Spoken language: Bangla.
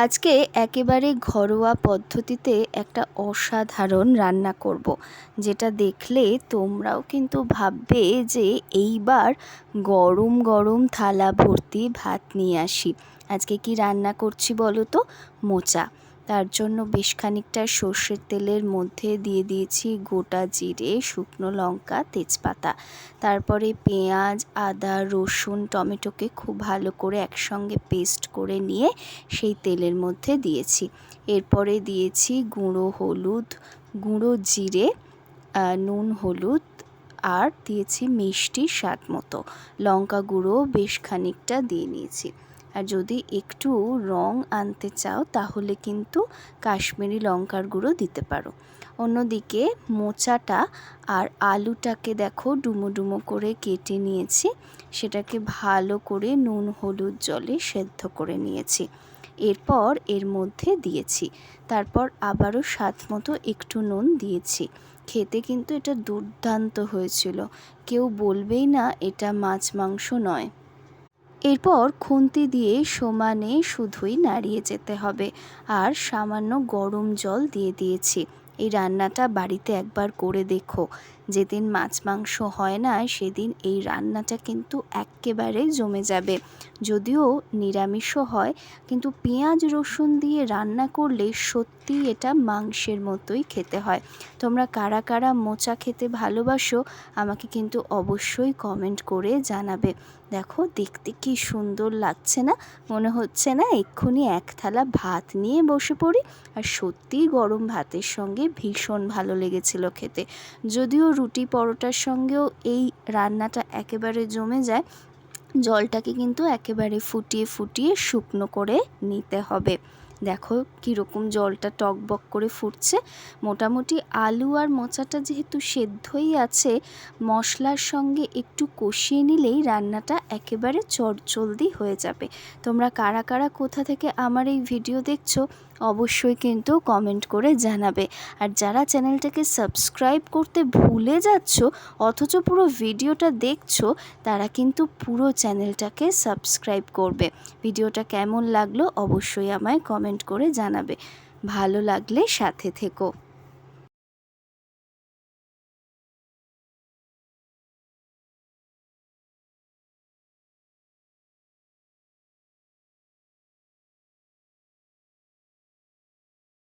আজকে একেবারে ঘরোয়া পদ্ধতিতে একটা অসাধারণ রান্না করব। যেটা দেখলে তোমরাও কিন্তু ভাববে যে এইবার গরম গরম থালা ভর্তি ভাত নিয়ে আসি আজকে কি রান্না করছি বলো তো মোচা তার জন্য বেশ খানিকটা সর্ষের তেলের মধ্যে দিয়ে দিয়েছি গোটা জিরে, শুকনো লঙ্কা, তেজপাতা। তারপরে পেঁয়াজ, আদা, রসুন, টমেটোকে খুব ভালো করে একসঙ্গে পেস্ট করে নিয়ে সেই তেলের মধ্যে দিয়েছি। এরপরে দিয়েছি গুঁড়ো হলুদ, গুঁড়ো জিরে নুন হলুদ আর দিয়েছি মিষ্টি স্বাদ মতো। লঙ্কা গুঁড়ো বেশ খানিকটা দিয়ে নিয়েছি। আর যদি একটু রং আনতে চাও, তাহলে কিন্তু কাশ্মীরি লঙ্কার গুঁড়ো দিতে পারো। অন্যদিকে মোচাটা আর আলুটাকে দেখো ডুমো ডুমো করে কেটে নিয়েছি। সেটাকে ভালো করে নুন, হলুদ জলে সেদ্ধ করে নিয়েছি। এরপর এর মধ্যে দিয়েছি। তারপর আবারও স্বাদ মতো একটু নুন দিয়েছি। খেতে কিন্তু এটা দুর্দান্ত হয়েছিল। কেউ বলবেই না এটা মাছ মাংস নয়। এরপর খুন্তি দিয়ে সমানে শুধুই নাড়িয়ে যেতে হবে আর সামান্য গরম জল দিয়ে দিয়েছি। এই রান্নাটা বাড়িতে একবার করে দেখো। যেদিন মাছ মাংস হয় না, সেদিন এই রান্নাটা কিন্তু এক্কেবারে জমে যাবে। যদিও নিরামিষও হয়, কিন্তু পেঁয়াজ, রসুন দিয়ে রান্না করলে সত্যি এটা মাংসের মতোই খেতে হয়। তোমরা কারা কারা মোচা খেতে ভালোবাসো, আমাকে কিন্তু অবশ্যই কমেন্ট করে জানাবে। দেখো, দেখতে কি সুন্দর লাগছে না? মনে হচ্ছে না এক্ষুনি এক থালা ভাত নিয়ে বসে পড়ি, আর সত্যিই গরম ভাতের সঙ্গে ভীষণ ভালো লেগেছিল খেতে। যদিও রুটি পরোটার সঙ্গেও এই রান্নাটা একেবারে জমে যায়। জলটাকে কিন্তু একেবারে ফুটিয়ে ফুটিয়ে শুকনো করে নিতে হবে। দেখো কীরকম জলটা টকবক করে ফুটছে। মোটামুটি আলু আর মোচাটা যেহেতু সেদ্ধই আছে, মশলার সঙ্গে একটু কষিয়ে নিলেই রান্নাটা একেবারে চটজলদি হয়ে যাবে। তোমরা কারা কারা কোথা থেকে আমার এই ভিডিও দেখছ, অবশ্যই কিন্তু কমেন্ট করে জানাবে। আর যারা চ্যানেলটাকে সাবস্ক্রাইব করতে ভুলে যাচ্ছ, অথচ পুরো ভিডিওটা দেখছ, তারা কিন্তু পুরো চ্যানেলটাকে সাবস্ক্রাইব করবে। ভিডিওটা কেমন লাগল, অবশ্যই আমায় কমেন্ট করে জানাবে। ভালো লাগলে সাথে থেকো।